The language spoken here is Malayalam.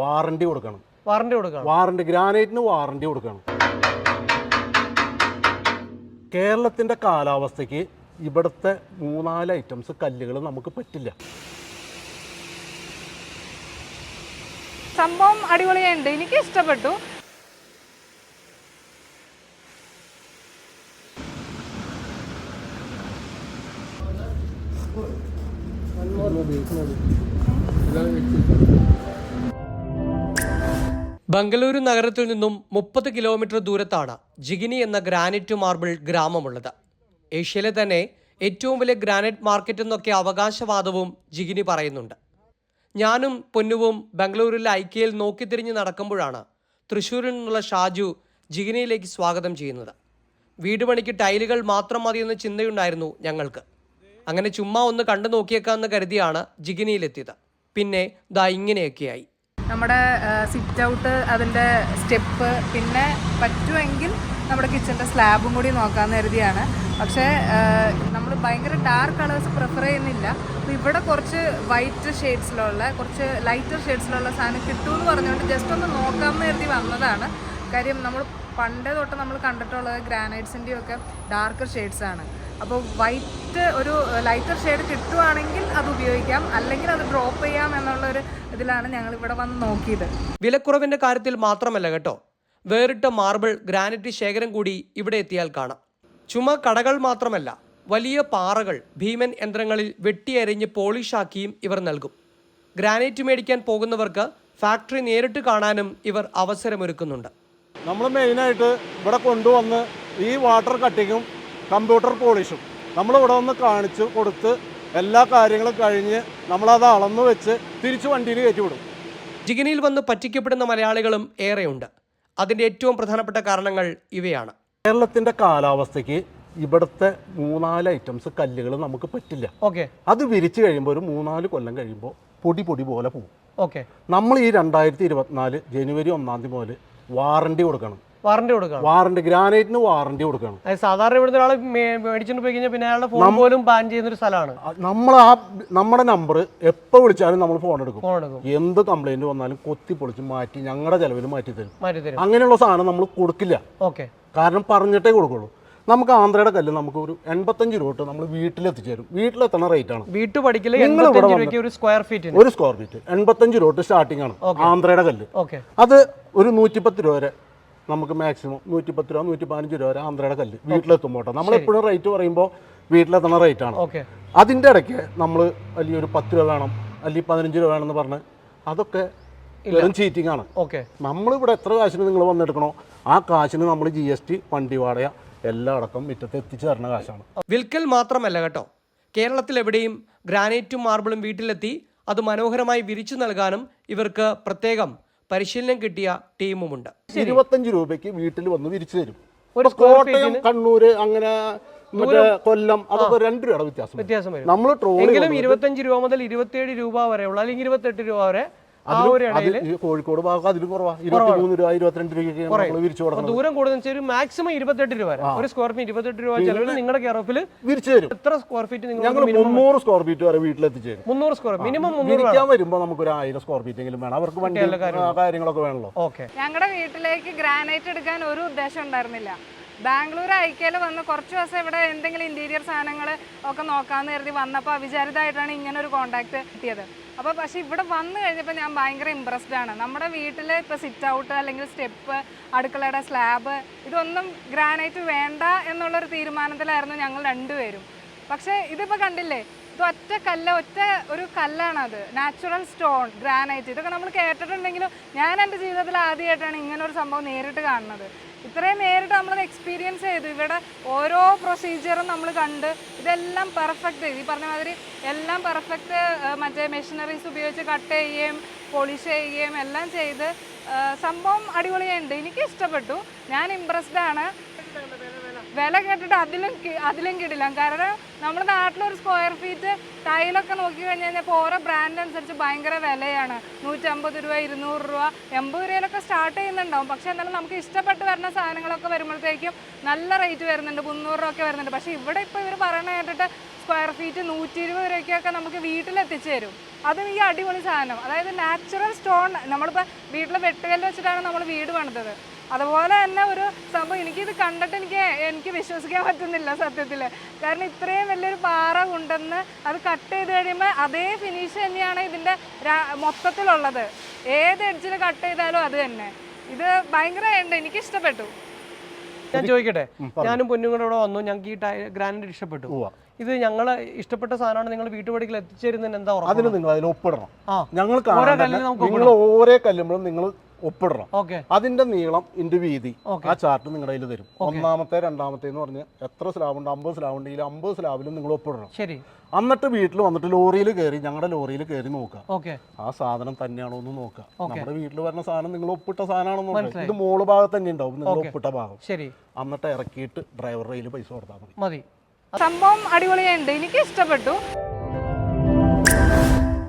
വാറണ്ടി കൊടുക്കണം. വാറണ്ടി കൊടുക്കണം. വാറണ്ടി ഗ്രാനൈറ്റിന് വാറണ്ടി കൊടുക്കണം. കേരളത്തിന്റെ കാലാവസ്ഥയ്ക്ക് ഇവിടുത്തെ മൂന്നാൽ ഐറ്റംസ് കല്ലുകൾ നമുക്ക് പറ്റില്ല. സംഭവം അടിപൊളിയുണ്ട് എനിക്ക് ഇഷ്ടപ്പെട്ടു. ബംഗളൂരു നഗരത്തിൽ നിന്നും മുപ്പത് കിലോമീറ്റർ ദൂരത്താണ് ജിഗിനി എന്ന ഗ്രാനൈറ്റ് മാർബിൾ ഗ്രാമമുള്ളത്. ഏഷ്യയിലെ തന്നെ ഏറ്റവും വലിയ ഗ്രാനൈറ്റ് മാർക്കറ്റ് എന്നൊക്കെ അവകാശവാദവും ജിഗിനി പറയുന്നുണ്ട്. ഞാനും പൊന്നുവും ബംഗളൂരിലെ ഐക്യയിൽ നോക്കിത്തിരിഞ്ഞ് നടക്കുമ്പോഴാണ് തൃശ്ശൂരിൽ നിന്നുള്ള ഷാജു ജിഗിനിയിലേക്ക് സ്വാഗതം ചെയ്യുന്നത്. വീട് പണിക്ക് ടൈലുകൾ മാത്രം മതിയെന്ന ചിന്തയുണ്ടായിരുന്നു ഞങ്ങൾക്ക്. അങ്ങനെ ചുമ്മാ ഒന്ന് കണ്ടു നോക്കിയേക്കാമെന്ന് കരുതിയാണ് ജിഗിനിയിലെത്തിയത്. പിന്നെ ദാ ഇങ്ങനെയൊക്കെയായി. നമ്മുടെ സിറ്റ് ഔട്ട് അതിന്റെ സ്റ്റെപ്പ്. പിന്നെ പറ്റുമെങ്കിൽ നമ്മുടെ കിച്ചന്റെ സ്ലാബും കൂടി നോക്കാമെന്ന് കരുതിയാണ്. പക്ഷേ നമ്മൾ ഭയങ്കര ഡാർക്ക് കളേഴ്സ് പ്രിഫർ ചെയ്യുന്നില്ല. അപ്പോൾ ഇവിടെ കുറച്ച് വൈറ്റ് ഷെയ്ഡ്സിലുള്ള കുറച്ച് ലൈറ്റർ ഷെയ്ഡ്സിലുള്ള സാധനം കിട്ടുമെന്ന് പറഞ്ഞുകൊണ്ട് ജസ്റ്റ് ഒന്ന് നോക്കാമെന്ന് കരുതി വന്നതാണ്. കാര്യം നമ്മൾ പണ്ടേ തൊട്ട് നമ്മൾ കണ്ടിട്ടുള്ളത് ഗ്രാനൈറ്റ്സിന്റെയും ഒക്കെ ഡാർക്ക് ഷെയ്ഡ്സാണ് അപ്പോൾ വൈറ്റ് ഒരു ലൈറ്റർ ഷെയ്ഡ് കിട്ടുവാണെങ്കിൽ അത് ഉപയോഗിക്കാം. അല്ലെങ്കിൽ അത് ഡ്രോപ്പ് ചെയ്യാം എന്നുള്ള ഒരു ഇതിലാണ് ഞങ്ങൾ ഇവിടെ വന്ന് നോക്കിയത്. വിലക്കുറവിന്റെ കാര്യത്തിൽ മാത്രമല്ല കേട്ടോ. വേറിട്ട മാർബിൾ ഗ്രാനൈറ്റ് ശേഖരം കൂടി ഇവിടെ എത്തിയാൽ കാണാം. ചുമ കടകൾ മാത്രമല്ല വലിയ പാറകൾ ഭീമൻ യന്ത്രങ്ങളിൽ വെട്ടിയരിഞ്ഞ് പോളിഷാക്കിയും ഇവർ നൽകും. ഗ്രാനൈറ്റ് മേടിക്കാൻ പോകുന്നവർക്ക് ഫാക്ടറി നേരിട്ട് കാണാനും ഇവർ അവസരമൊരുക്കുന്നുണ്ട്. നമ്മൾ മെയിനായിട്ട് ഇവിടെ കൊണ്ടുവന്ന് ഈ വാട്ടർ കട്ടിങ്ങും കമ്പ്യൂട്ടർ പോളിഷും. നമ്മൾ ഇവിടെ വന്ന് കാണിച്ച് കൊടുത്ത് എല്ലാ കാര്യങ്ങളും കഴിഞ്ഞ് നമ്മളത് അളന്നു വെച്ച് തിരിച്ച് വണ്ടിയിൽ കയറ്റി വിടും ജിഗിനിയിൽ വന്ന് പറ്റിക്കപ്പെടുന്ന മലയാളികളും ഏറെയുണ്ട്. അതിന്റെ ഏറ്റവും പ്രധാനപ്പെട്ട കാരണങ്ങൾ ഇവയാണ്. കേരളത്തിന്റെ കാലാവസ്ഥയ്ക്ക് ഇവിടുത്തെ മൂന്നാൽ ഐറ്റംസ് കല്ലുകൾ നമുക്ക് പറ്റില്ല. ഓക്കെ. അത് വിരിച്ചു കഴിയുമ്പോൾ ഒരു മൂന്നാൽ കൊല്ലം കഴിയുമ്പോൾ പൊടി പൊടി പോലെ പോകും. ഓക്കെ. നമ്മൾ ഈ രണ്ടായിരത്തി ഇരുപത്തിനാല് ജനുവരി ഒന്നാം തീയതി മുതൽ വാറണ്ടി കൊടുക്കണം. വാറണ്ടി കൊടുക്കണം. വാറണ്ടി ഗ്രാനൈറ്റിന് വാറണ്ടി കൊടുക്കണം. സാധാരണ ഇവിടുന്ന് ഒരാൾ മേടിച്ചിട്ട് പോയി കഴിഞ്ഞാൽ പിന്നെ അയാളുടെ ഫോൺ പോലും ബാൻ ചെയ്യുന്ന ഒരു സ്ഥലമാണ്. നമ്മൾ ആ നമ്മുടെ നമ്പർ എപ്പോ വിളിച്ചാലും നമ്മൾ ഫോൺ എടുക്കും. ഫോൺ എടുക്കും. എന്ത് കംപ്ലൈന്റ് വന്നാലും കൊത്തി പൊളിച്ച് മാറ്റി ഞങ്ങളുടെ ചെലവിൽ മാറ്റി തരും. മാറ്റി തരും. അങ്ങനെയുള്ള സാധനം നമ്മൾ കൊടുക്കില്ല. ഓക്കെ കാരണം പറഞ്ഞിട്ടേ കൊടുക്കുള്ളൂ. നമുക്ക് ആന്ധ്രയുടെ കല്ല് നമുക്ക് ഒരു എൺപത്തഞ്ച് രൂപ തൊട്ട് നമ്മൾ വീട്ടിലെത്തിച്ചേരും വീട്ടിലെത്തണ റേറ്റ് ആണ്. വീട്ടു പഠിക്കൽ ഒരു സ്ക്വയർ ഫീറ്റിന് ഒരു സ്ക്വയർ ഫീറ്റ് എൺപത്തഞ്ച് രൂപ തൊട്ട് സ്റ്റാർട്ടിംഗ് ആണ് ആന്ധ്രയുടെ കല്ല്. ഓക്കെ അത് ഒരു നൂറ്റിപ്പത്ത് രൂപ വരെ നമുക്ക് മാക്സിമം നൂറ്റി പത്ത് രൂപ നൂറ്റി പതിനഞ്ച് രൂപ വരെ ആന്ധ്രയുടെ കല്ല് വീട്ടിലെത്തുമ്പോൾ കേട്ടോ നമ്മളെപ്പോഴും റേറ്റ് പറയുമ്പോൾ വീട്ടിലെത്തണ റേറ്റ് ആണ്. ഓക്കെ. അതിന്റെ ഇടയ്ക്ക് നമ്മൾ അല്ലെങ്കിൽ ഒരു പത്ത് രൂപ വേണം അല്ലെങ്കിൽ പതിനഞ്ച് രൂപ വേണമെന്ന് പറഞ്ഞ് അതൊക്കെ വെറും ചീറ്റിംഗ് ആണ്. ഓക്കെ. നമ്മളിവിടെ എത്ര കാശിന് നിങ്ങൾ വന്നെടുക്കണോ ആ കാശിന് നമ്മൾ ജി എസ് ടി വണ്ടി വാടക എല്ലാം അടക്കം മുറ്റത്ത് എത്തിച്ചു തരുന്ന കാശാണ്. വിൽക്കൽ മാത്രമല്ല കേട്ടോ. കേരളത്തിൽ എവിടെയും ഗ്രാനൈറ്റും മാർബിളും വീട്ടിലെത്തി അത് മനോഹരമായി വിരിച്ചു നൽകാനും ഇവർക്ക് പ്രത്യേകം പരിശീലനം കിട്ടിയ ടീമുമുണ്ട്. ഇരുപത്തഞ്ച് രൂപയ്ക്ക് വീട്ടിൽ വന്ന് വിരിച്ചു തരും. ഒരു കോട്ടയം കണ്ണൂര് അങ്ങനെ കൊല്ലം അതൊക്കെ രണ്ട് രൂപയുടെ വ്യത്യാസം വ്യത്യാസം വരും നമ്മൾ എങ്കിലും ഇരുപത്തഞ്ച് രൂപ മുതൽ ഇരുപത്തിയേഴ് രൂപ വരെയുള്ള അല്ലെങ്കിൽ ഇരുപത്തെട്ട് രൂപ വരെ കോഴിക്കോട് ഭാഗം അതിലും കുറവാണ്. ഇരുപത്തിമൂന്ന് രൂപ ഇരുപത്തിരണ്ട് രൂപയ്ക്ക് വിരിച്ചു കൊടുക്കും ദൂരം കൂടുതൽ മാക്സിമം ഇരുപത്തെട്ട് രൂപ വരെ. ഒരു സ്ക്വയർ ഫീറ്റ് ഇരുപത്തെട്ട് രൂപ ചെലവിൽ നിങ്ങളുടെ കേരളത്തിൽ വിരിച്ചു തരും. എത്ര സ്ക്വയർ ഫീറ്റ് നിങ്ങൾ ഞങ്ങൾ മുന്നൂറ് സ്ക്വയർ ഫീറ്റ് വരെ വീട്ടിലെത്തിച്ചു തരും. മുന്നൂറ് സ്ക്വയർ മിനിമം മുന്നൂറ് വിരിക്കാൻ വരുമ്പോൾ നമുക്ക് ഒരു ആയിരം സ്ക്വയർ ഫീറ്റ് എങ്കിലും വേണം. അവർക്ക് വണ്ടി കാര്യങ്ങളൊക്കെ. വേണല്ലോ. ഓക്കെ. ഞങ്ങളുടെ വീട്ടിലേക്ക് ഗ്രാനൈറ്റ് എടുക്കാൻ ഒരു ഉദ്ദേശം ഉണ്ടായിരുന്നില്ല. ബാംഗ്ലൂർ ഐക്യയിൽ വന്ന് കുറച്ച് ദിവസം ഇവിടെ എന്തെങ്കിലും ഇന്റീരിയർ സാധനങ്ങൾ ഒക്കെ നോക്കാമെന്ന് കരുതി വന്നപ്പോൾ അവിചാരിതമായിട്ടാണ് ഇങ്ങനെ ഒരു കോണ്ടാക്ട് കിട്ടിയത്. അപ്പോൾ പക്ഷേ ഇവിടെ വന്നു കഴിഞ്ഞപ്പോൾ ഞാൻ ഭയങ്കര ഇമ്പ്രസ്ഡ് ആണ്. നമ്മുടെ വീട്ടിൽ ഇപ്പോൾ സിറ്റ് ഔട്ട് അല്ലെങ്കിൽ സ്റ്റെപ്പ് അടുക്കളയുടെ സ്ലാബ് ഇതൊന്നും ഗ്രാനൈറ്റ് വേണ്ട എന്നുള്ളൊരു തീരുമാനത്തിലായിരുന്നു ഞങ്ങൾ രണ്ടുപേരും. പക്ഷേ ഇതിപ്പോൾ കണ്ടില്ലേ ഇത് ഒറ്റ കല്ല് ഒറ്റ ഒരു കല്ലാണത്. നാച്ചുറൽ സ്റ്റോൺ ഗ്രാനൈറ്റ് ഇതൊക്കെ നമ്മൾ കേട്ടിട്ടുണ്ടെങ്കിലും ഞാൻ എന്റെ ജീവിതത്തിൽ ആദ്യമായിട്ടാണ് ഇങ്ങനെ ഒരു സംഭവം നേരിട്ട് കാണുന്നത്. ഇത്രയും നേരിട്ട് നമ്മളത് എക്സ്പീരിയൻസ് ചെയ്തു. ഇവിടെ ഓരോ പ്രൊസീജിയറും നമ്മൾ കണ്ട് ഇതെല്ലാം പെർഫെക്റ്റ് ചെയ്തു ഈ പറഞ്ഞ മാതിരി എല്ലാം പെർഫെക്റ്റ് മറ്റേ മെഷീനറീസ് ഉപയോഗിച്ച് കട്ട് ചെയ്യുകയും പോളിഷ് ചെയ്യുകയും എല്ലാം ചെയ്ത് സംഭവം അടിപൊളിയുണ്ട് എനിക്ക് ഇഷ്ടപ്പെട്ടു. ഞാൻ ഇമ്പ്രസ്ഡ് ആണ്. വില കേട്ടിട്ട് അതിലും അതിലും കിടില്ല കാരണം നമ്മുടെ നാട്ടിലൊരു സ്ക്വയർ ഫീറ്റ് ടൈലൊക്കെ നോക്കി കഴിഞ്ഞ് കഴിഞ്ഞാൽ ഇപ്പോൾ ഓരോ ബ്രാൻഡ് അനുസരിച്ച് ഭയങ്കര വിലയാണ്. നൂറ്റമ്പത് രൂപ ഇരുന്നൂറ് രൂപ എൺപത് രൂപയിലൊക്കെ സ്റ്റാർട്ട് ചെയ്യുന്നുണ്ടാവും. പക്ഷേ എന്നാലും നമുക്ക് ഇഷ്ടപ്പെട്ട് വരുന്ന സാധനങ്ങളൊക്കെ വരുമ്പോഴത്തേക്കും നല്ല റേറ്റ് വരുന്നുണ്ട്. മുന്നൂറ് രൂപ ഒക്കെ വരുന്നുണ്ട്. പക്ഷേ ഇവിടെ ഇപ്പോൾ ഇവർ പറയണ കേട്ടിട്ട് സ്ക്വയർ ഫീറ്റ് നൂറ്റി ഇരുപത് രൂപയ്ക്കൊക്കെ നമുക്ക് വീട്ടിലെത്തിച്ചു തരും. അതും ഈ അടിപൊളി സാധനം. അതായത് നാച്ചുറൽ സ്റ്റോൺ നമ്മളിപ്പോൾ വീട്ടിൽ വെട്ടുകല്ല് വെച്ചിട്ടാണ് നമ്മൾ വീട് പണിതത്. അതുപോലെ തന്നെ ഒരു സംഭവം എനിക്കിത് കണ്ടിട്ട് എനിക്ക് എനിക്ക് വിശ്വസിക്കാൻ പറ്റുന്നില്ല സത്യത്തിൽ കാരണം ഇത്രയും വലിയൊരു പാറ ഉണ്ടെന്ന് അത് കട്ട് ചെയ്ത് കഴിയുമ്പോൾ അതേ ഫിനിഷ് തന്നെയാണ് ഇതിന്റെ മൊത്തത്തിലുള്ളത്. ഏത് എഡ്ജിൽ കട്ട് ചെയ്താലും അത് തന്നെ. ഇത് ഉണ്ട് എനിക്ക് ഇഷ്ടപ്പെട്ടു ഞാൻ ചോദിക്കട്ടെ? ഞാനും പൊന്നുകൂടെ ഇവിടെ വന്നു ഞങ്ങൾക്ക് ഈ ഗ്രാനൈറ്റ് ഇഷ്ടപ്പെട്ടു. ഇത് ഞങ്ങളെ ഇഷ്ടപ്പെട്ട സാധനമാണ് നിങ്ങൾ വീട്ടുപടിക്കൽ എത്തിച്ചേരുന്നതിന് എന്താ അതിന് നിങ്ങൾ അതിൽ ഒപ്പിടണം. ഞങ്ങൾ ഓരോ നമുക്ക് നിങ്ങൾ ഓരോ കല്ലുമ്പോഴും നിങ്ങൾ ഒപ്പിടണം. ഓക്കെ. അതിന്റെ നീളം ഇന്റെ വീതി ആ ചാർട്ട് നിങ്ങളുടെ കയ്യിൽ തരും. ഒന്നാമത്തെ രണ്ടാമത്തെ എന്ന് പറഞ്ഞ് എത്ര സ്ലാബ് ഉണ്ട് അമ്പത് സ്ലാബ് ഉണ്ട് ഈ അമ്പത് സ്ലാബിലും നിങ്ങൾ ഒപ്പിടണം. ശരി. എന്നിട്ട് വീട്ടിൽ വന്നിട്ട് ലോറിയിൽ കയറി ഞങ്ങളുടെ ലോറിയിൽ കയറി നോക്കുക. ഓക്കെ. ആ സാധനം തന്നെയാണോ എന്ന് നോക്കുക. നമ്മുടെ വീട്ടിൽ വരുന്ന സാധനം നിങ്ങൾ ഒപ്പിട്ട സാധനമാണെന്ന് ഇത് മോൾ ഭാഗത്ത് തന്നെ ഉണ്ടാവും. നിങ്ങൾ ഒപ്പിട്ട ഭാഗം. ശരി. എന്നിട്ട് ഇറക്കിയിട്ട് ഡ്രൈവറുടെ കയ്യിൽ പൈസ കൊടുത്താൽ മതി. മതി. സംഭവം അടിപൊളിയായിട്ടുണ്ട് എനിക്ക് ഇഷ്ടപ്പെട്ടു